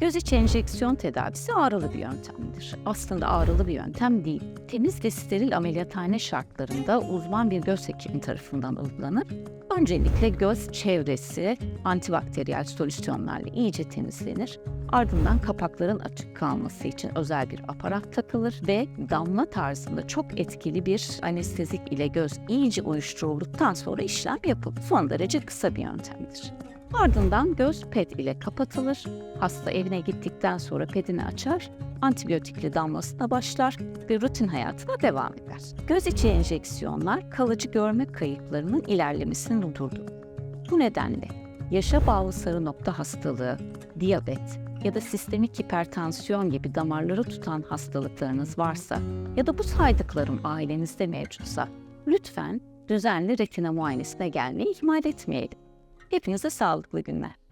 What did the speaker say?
Göz içi enjeksiyon tedavisi ağrılı bir yöntemdir. Aslında ağrılı bir yöntem değil. Temiz ve steril ameliyathane şartlarında uzman bir göz hekimi tarafından uygulanır. Öncelikle göz çevresi antibakteriyel solüsyonlarla iyice temizlenir. Ardından kapakların açık kalması için özel bir aparat takılır ve damla tarzında çok etkili bir anestezik ile göz iyice uyuşturulduktan sonra işlem yapılır. Son derece kısa bir yöntemdir. Ardından göz ped ile kapatılır. Hasta evine gittikten sonra pedini açar, antibiyotikli damlasına başlar ve rutin hayatına devam eder. Göz içi enjeksiyonlar kalıcı görme kayıplarının ilerlemesini durdurur. Bu nedenle yaşa bağlı sarı nokta hastalığı, diyabet ya da sistemik hipertansiyon gibi damarları tutan hastalıklarınız varsa ya da bu saydıklarım ailenizde mevcutsa lütfen düzenli retina muayenesine gelmeyi ihmal etmeyelim. Hepinize sağlıklı günler.